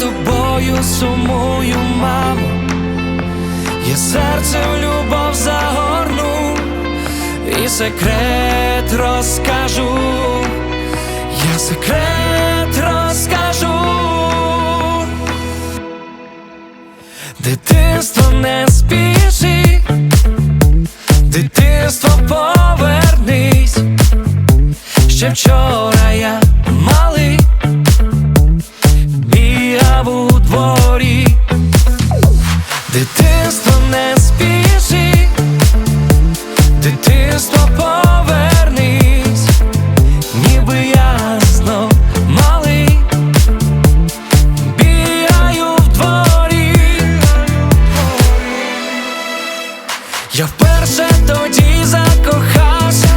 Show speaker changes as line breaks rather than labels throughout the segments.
тобою сумую, мамо, я серце в любов загорну і секрет розкажу, я секрет розкажу. Дитинство не спіши, дитинство повернись. Ще вчора я дворі, дитинство не спіши, дитинство повернись, ніби я знов малий, бігаю в дворі. Я вперше тоді закохався,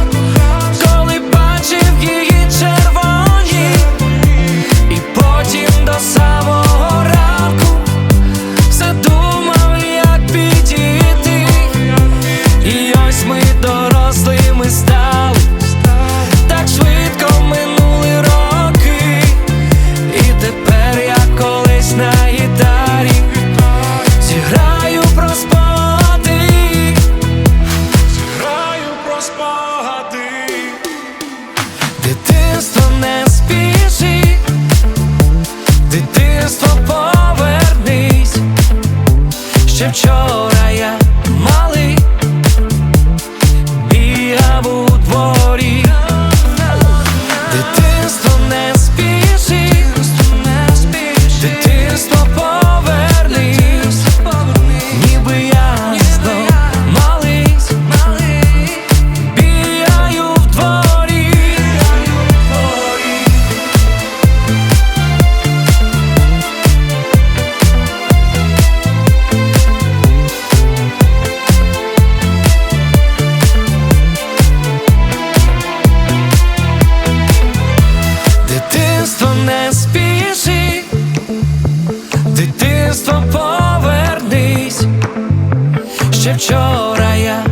Ще Ще вчора я